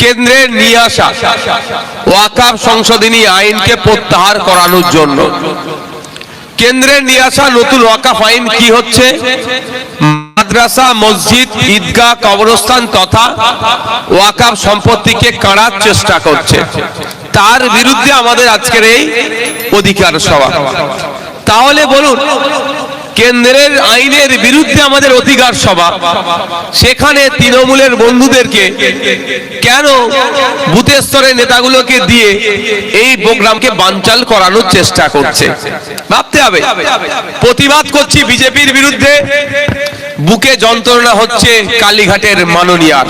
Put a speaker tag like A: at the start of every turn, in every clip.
A: কেন্দ্রের নিয়ে আসা। ওয়াকাফ সংশোধনী আইনকে প্রত্যাহার করানোর জন্য। কেন্দ্রের নিয়ে আসা নতুন ওয়াকাফ আইন কি হচ্ছে? মাদ্রাসা, মসজিদ, ঈদগাহ, কবরস্থান তথা ওয়াকাফ সম্পত্তিকে কাড়ার চেষ্টা করছে। তার বিরুদ্ধে আমাদের আজকের এই অধিকার সভা। তাহলে বলুন কেন্দ্রের আইনের বিরুদ্ধে আমাদের অধিকার সভা। সেখানে তৃণমূলের বন্ধুদেরকে কেন বুথের নেতাগুলোকে দিয়ে এই প্রোগ্রামকে বানচাল করানোর চেষ্টা করছে? ভাবতে হবে। প্রতিবাদ করছি বিজেপির বিরুদ্ধে। বুকে যন্ত্রণা হচ্ছে কালীঘাটের মাননীয়া।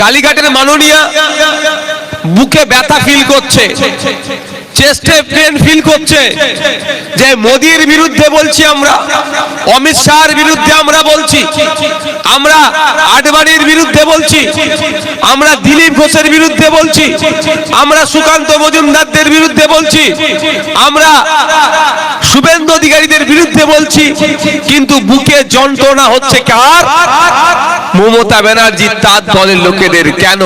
A: কালীঘাটের মাননীয়া বুকে ব্যথা ফিল করছে। চেস্টে পেন ফিল করছে। যে মোদির বিরুদ্ধে বলছি আমরা, অমিত শাহর বিরুদ্ধে আমরা বলছি, আমরা আডবাণীর বিরুদ্ধে বলছি, আমরা দিলীপ ঘোষের বিরুদ্ধে বলছি, আমরা সুকান্ত মজুমদারদের বিরুদ্ধে বলছি, আমরা শুভেন্দু অধিকারীদের বিরুদ্ধে বলছি, কিন্তু বুকে যন্ত্রণা হচ্ছে কার? মমতা ব্যানার্জি তার দলের লোকেদের কেন?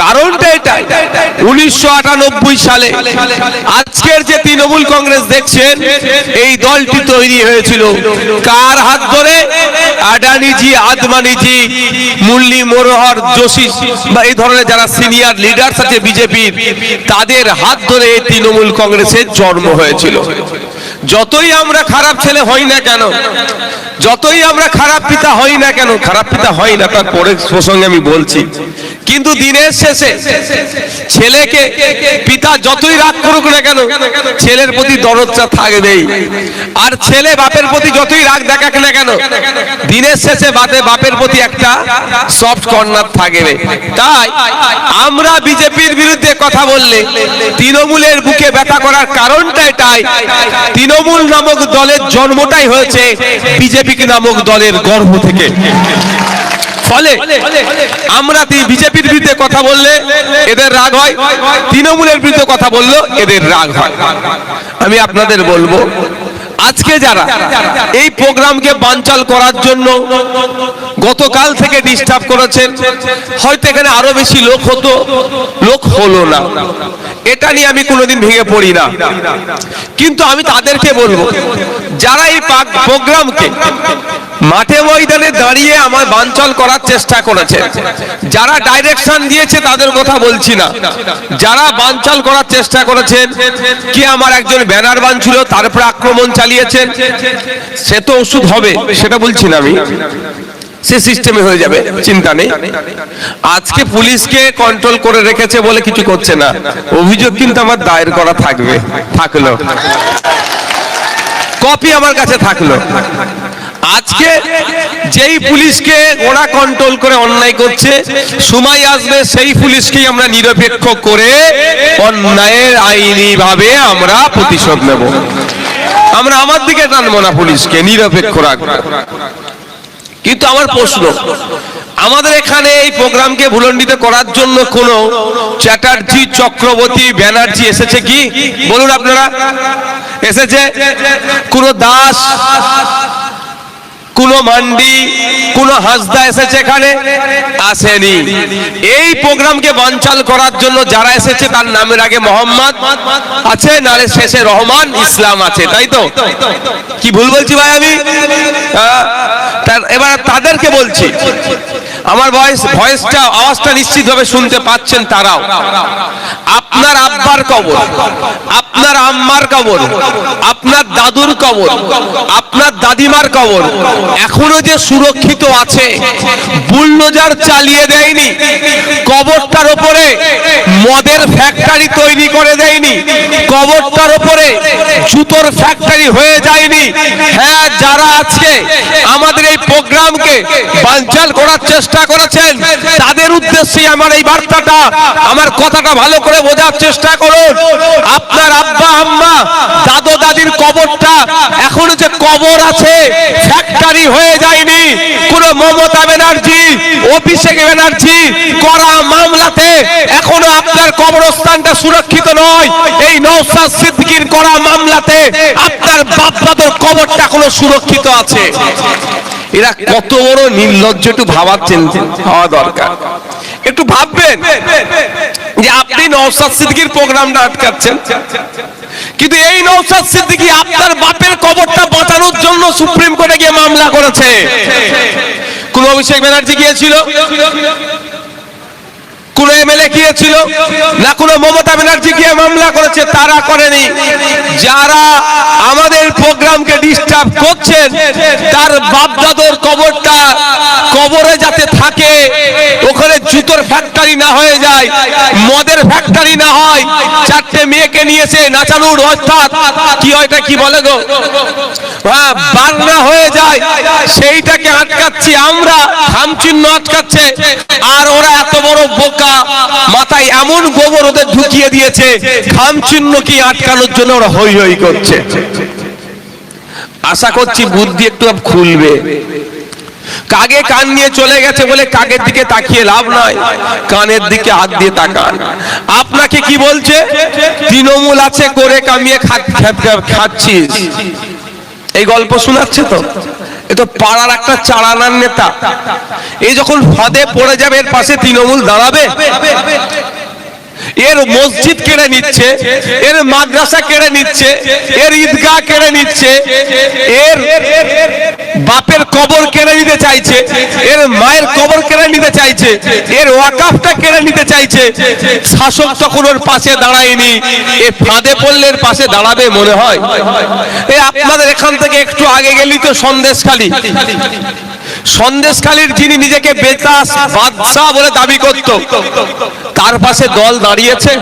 A: কারণটা এটা উনিশশো সালে আজকের যে তৃণমূল কংগ্রেস দেখছেন, এই দলটি তৈরি হয়েছিল। কার হাত ধরে? আডানিজি, আদমানিজি মুরলি মনোহর, যোশী বা এই ধরনের যারা সিনিয়র লিডার্স আছে বিজেপির, তাদের হাত ধরে এই তৃণমূল কংগ্রেসের জন্ম হয়েছিল। যতই আমরা খারাপ ছেলে হই না কেন, যতই আমরা খারাপ পিতা হই না কেন, খারাপ পিতা হই না তার পরের প্রসঙ্গে আমি বলছি। কিন্তু দিনের শেষে ছেলেকে পিতা যতই রাগ করুক না কেন, ছেলের প্রতি দরদটা থাকবেই আর ছেলে বাপের প্রতি যতই রাগ দেখাক না কেন, দিনের শেষে বাতে বাপের প্রতি একটা সফট কর্নার থাকবে তাই আমরা বিজেপির বিরুদ্ধে কথা বললে তৃণমূলের বুকে ব্যথা করার কারণটা এটাই তৃণমূল নামক দলের জন্মটাই হয়েছে বিজেপি নামক দলের গর্ভ থেকে। ফলে আমরা বিজেপির বিরুদ্ধে কথা বললে এদের রাগ হয়, তৃণমূলের বিরুদ্ধে কথা বলল এদের রাগ হয়। আমি আপনাদের বলব আজকে যারা এই প্রোগ্রামকে বানচাল করার জন্য গতকাল থেকে ডিস্টার্ব করেছেন, হয়তো এখানে আরও বেশি লোক হতো, লোক হলো না। এটা নিয়ে আমি কোনোদিন ভেঙে পড়ি না। কিন্তু আমি তাদেরকে বলব, যারা এই প্রোগ্রামকে মাঠে ময়দানে দাঁড়িয়ে আমার বানচাল করার চেষ্টা করেছে, যারা ডাইরেকশন দিয়েছে তাদের কথা বলছি না। যারা বানচাল করার চেষ্টা করেছেন, কি আমার একজন ব্যানার বানছিল তারপরে আক্রমণ চালিয়েছেন, সে তো ওষুধ হবে, সেটা বলছি না আমি। সে সিস্টেমে হয়ে যাবে, চিন্তা নেই। আজকে পুলিশকে কন্ট্রোল করে রেখেছে বলে কিছু করছে না। অভিযোগ কিন্তু আমার দায়ের করা থাকবে, থাকল। কপি আমার কাছে থাকল। আজকে যেই পুলিশকে ওরা কন্ট্রোল করে অন্যায় করছে, সময় আসবে সেই পুলিশকেই আমরা নিরপেক্ষ করে অন্যায়ের আইনি ভাবে আমরা প্রতিশোধ নেব। আমরা আমার দিকে টানবো না পুলিশকে, নিরপেক্ষ রাখব। কিন্তু আমার প্রশ্ন, আমাদের এখানে এই প্রোগ্রামকে ভুলন্ডিত করার জন্য কোন চ্যাটার্জি, চক্রবর্তী, ব্যানার্জি এসেছে কি? বলুন আপনারা। এসেছে কোন দাস কোন মান্ডি, কোন হাসদা এসেছে এখানে? আসেনি। এই প্রোগ্রামকে বানচাল করার জন্য যারা এসেছে, তার নামের আগে মোহাম্মদ আছে নারে শেষে রহমান, ইসলাম আছে, তাই তো? কি ভুল বলছি ভাই আমি? এবার তাদেরকে বলছি। আমার ভয়েস ভয়েসটা আওয়াজটা নিশ্চিতভাবে শুনতে পাচ্ছেন তারাও। আপনার আব্বার কবর, আপনার আম্মার কবর, আপনার দাদুর কবর, আপনার দাদিমার কবর এখনও যে সুরক্ষিত আছে, বুলডোজার চালিয়ে দেয়নি, কবরটার উপরে মদের ফ্যাক্টরি তৈরি করে দেয়নি, কবরটার উপরে জুতোর ফ্যাক্টরি হয়ে যায়নি। হ্যাঁ যারা আজকে আমাদের এই বাঞ্চাল করার চেষ্টা করেছেন। তাদের উদ্দেশ্যে আমার এই বার্তাটা, আমার কথাটা ভালো করে বোঝার চেষ্টা করুন। আপনার আব্বা, আম্মা, দাদু, দাদির কবরটা এখনও যে কবর আছে ফ্যাক্টরি হয়ে যায়নি। কোন মমতা ব্যানার্জি, অভিষেক ব্যানার্জি করা মামলাতে এখনও আপনার কবরস্থানটা সুরক্ষিত নয়। এই নৌসাদ সিদ্দিকির করা মামলাতে আপনার বাপ দাদুর কবরটা এখনও সুরক্ষিত আছে। এরা কত বড় নির্লজ্জ একটু ভাবাচ্ছেন হওয়া দরকার। একটু ভাববেন যে আপনি নওসাদ সিদ্দিকির প্রোগ্রামটা আটকাচ্ছেন। কিন্তু এই নওসাদ সিদ্দিকি আপনার বাপের কবরটা বাঁচানোর জন্য সুপ্রিম কোর্টে গিয়ে মামলা করেছে। কোন অভিষেক ব্যানার্জি গিয়েছিল। কোন এমএলএ গিয়েছিল, না কোন মমতা ব্যানার্জি গিয়ে মামলা করেছে, তারা করেনি। যারা আমাদের প্রোগ্রামকে ডিস্টার্ব করছেন, তার বাপদাদর কবরটা কবরে যাতে থাকে, ওখানে জুতোর ফ্যাক্টরি না হয়ে যায়, মদের ফ্যাক্টরি না হয়, চারটে মেয়েকে নিয়েছে নাচানোর অর্থাৎ, কি হয় এটা কি বলে গো? হ্যাঁ বাংলা হয়ে যায়, সেইটাকে আটকাচ্ছি আমরা খামচিহ্ন আটকাচ্ছে আর ওরা এত বড় বোকা মাথায় এমন গোবর ওদের ঢুকিয়ে দিয়েছে খামচিহ্ন কি আটকানোর জন্য ওরা হই হই করছে। আশা করছি বুদ্ধি একটু খুলবে। কাগে কান নিয়ে চলে গেছে বলে কাগের দিকে তাকিয়ে লাভ নয় কানের দিকে হাত দিয়ে তাকান। আপনাকে কি বলছে? তৃণমূল আছে, করে কামিয়ে খাচ্ছিস। এই গল্প শোনাচ্ছে তো? এ তো পাড়ার একটা চালানার নেতা। এই যখন ফাঁদে পড়ে যাবে, এর পাশে তৃণমূল দাঁড়াবে। এর মসজিদ কেড়ে নিচ্ছে, এর মাদ্রাসা কেড়ে নিচ্ছে, এর ঈদগাহ কেড়ে নিচ্ছে, এর বাপের কবর কেড়ে নিতে চাইছে, এর মায়ের কবর কেড়ে নিতে চাইছে, এর ওয়াকাফটা কেড়ে নিতে চাইছে। শাসক তখন ওর পাশে দাঁড়ায়নি। এ ফাঁদে পড়লে এর পাশে দাঁড়াবে মনে হয়? এ আপনাদের এখান থেকে একটু আগে গেলি তো সন্দেশখালী সন্দেশখালীর যিনি নিজেকে বেতাস বাদশাহ বলে দাবি করত, তার পাশে দল দাঁড়িয়েছে।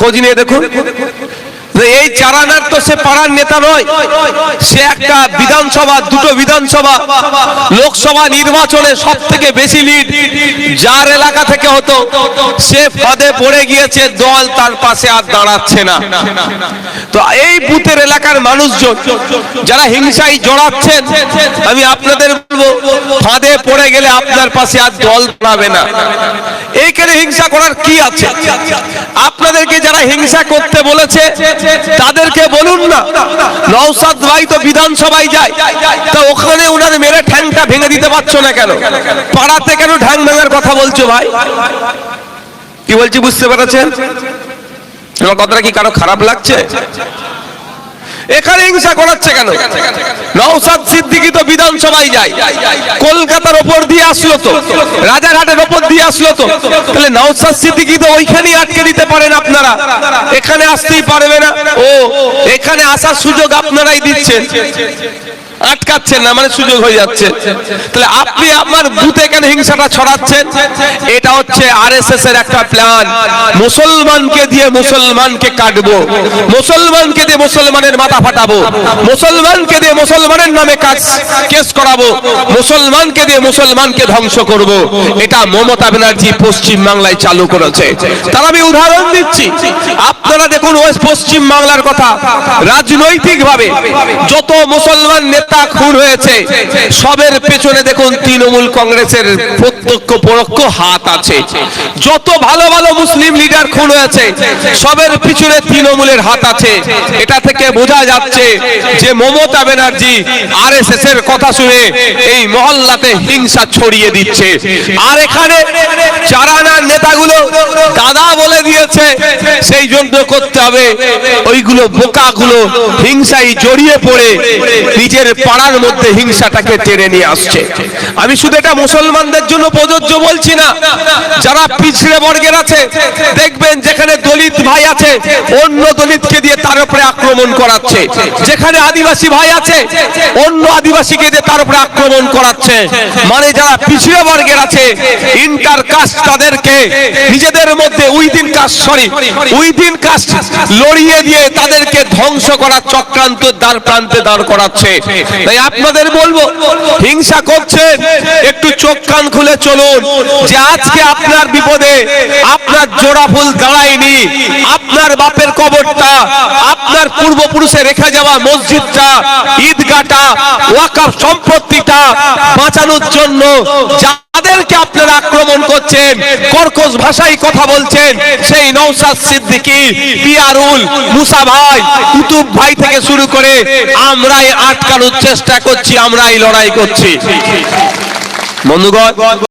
A: খোঁজ নিয়ে দেখুন। এই চারানার তো সে পাড়ার নেতা নয়, সে একটা বিধানসভা, দুটো বিধানসভা, লোকসভা নির্বাচনে সব থেকে বেশি লিড যার এলাকা থেকে হতো, সে ফাঁদে পড়ে গিয়েছে, দল তার পাশে আর দাঁড়াচ্ছে না। তো এই বুথের এলাকার মানুষজন যারা হিংসায় জড়াচ্ছেন, আমি আপনাদের ফাঁদে পড়ে গেলে আপনার পাশে আর দল দাঁড়াবে না। এইখানে হিংসা করার কি আছে? আপনাদেরকে যারা হিংসা করতে বলেছে, তাদেরকে বলুন না। নওসাদ ভাই তো বিধানসভায় যায়। তা ওখানে উনার মেরে ঠ্যাংটা ভেঙে দিতে পারছ না কেন? পাড়াতে কেন ঠ্যাং ভাঙার কথা বলছো ভাই? কি বলছি, বুঝতে পেরেছেন? আমার কথাটা কি কারও খারাপ লাগছে? এখানে হিংসা করাচ্ছে কেন? নওসাদ সিদ্দিকি তো বিধানসভায় যায়। কলকাতার ওপর দিয়ে আসলো তো। রাজারহাটের ওপর দিয়ে আসলো তো। তাহলে নওসাদ সিদ্দিকি তো ওইখানেই আটকে দিতে পারেন আপনারা। এখানে আসতেই পারবে না। ও, এখানে আসার সুযোগ আপনারাই দিচ্ছেন। আটকাচ্ছেন না মানে সুযোগ হয়ে যাচ্ছে। তাহলে আপনি আপনার বুথে কেন হিংসাটা ছড়াচ্ছেন? এটা হচ্ছে আরএসএস এর একটা প্ল্যান মুসলমানকে দিয়ে মুসলমানকে কাটবো। মুসলমানকে দিয়ে মুসলমানের মাথা ফাটাবো। মুসলমানকে দিয়ে মুসলমানের নামে কাজ, কেস করাবো। মুসলমানকে দিয়ে মুসলমানকে ধ্বংস করব। এটা মমতা ব্যানার্জি পশ্চিম বাংলায় চালু করেছে। তার আমি উদাহরণ দিচ্ছি। আপনারা দেখুন ওয়েস্ট পশ্চিম বাংলার কথা। রাজনৈতিক ভাবে যত মুসলমান নেতা খুন হয়েছে। সবের পেছনে দেখুন তৃণমূল কংগ্রেসের প্রত্যক্ষ পরোক্ষ হাত আছে। যত ভালো ভালো মুসলিম লিডার খুন হয়েছে, সবের পিছনে তৃণমূলের হাত আছে। এটা থেকে বোঝা যাচ্ছে যে মমতা ব্যানার্জি আর এর কথা শুনে এই মহল্লাতে হিংসা ছড়িয়ে দিচ্ছে। আর এখানে চারানার নেতাগুলো, দাদা বলে দিয়েছে, সেই জন্য করতে হবে। ওইগুলো বোকাগুলো হিংসায় জড়িয়ে পড়ে, নিজের পাড়ার মধ্যে হিংসাটাকে টেনে নিয়ে আসছে। আমি শুধু এটা মুসলমানদের জন্য প্রযোজ্য বলছি না, যারা পিছড়ে বর্গের আছে, দেখবেন যেখানে দলিত ভাই আছে, অন্য দলিতকে দিয়ে তার উপরে আক্রমণ করাচ্ছে। যেখানে আদিবাসী ভাই আছে, অন্য আদিবাসীকে দিয়ে তার উপরে আক্রমণ করাচ্ছে। মানে যারা পিছিয়ে বর্গের আছে, ইন্টার কাস্ট তাদেরকে নিজেদের মধ্যে within caste sorry within caste লড়িয়ে দিয়ে তাদেরকে ধ্বংস করার চক্রান্ত দ্বার প্রান্তে দাঁড় করাচ্ছে। তাই আপনাদের বলব, হিংসা করছেন একটু চোখ কান খুলে চলুন, যে আজকে আপনার বিপদে আপনার জোড়া ফুল দাঁড়ায়নি। আপনার বাপের কবরটা, আপনার পূর্বপুরুষে রেখে যাওয়া মসজিদটা ঈদগাটা ওয়াকাফ সম্পত্তিটা বাঁচানোর জন্য যাদেরকে আপনারা আক্রমণ করছেন, কর্কশ ভাষায় কথা বলছেন, সেই নৌসাদ সিদ্দিকী, পিয়ারুল, মুসা ভাই, কুতুব ভাই থেকে শুরু করে আমরাই আটকানোর চেষ্টা করছি, আমরাই লড়াই করছি। বন্ধুগণ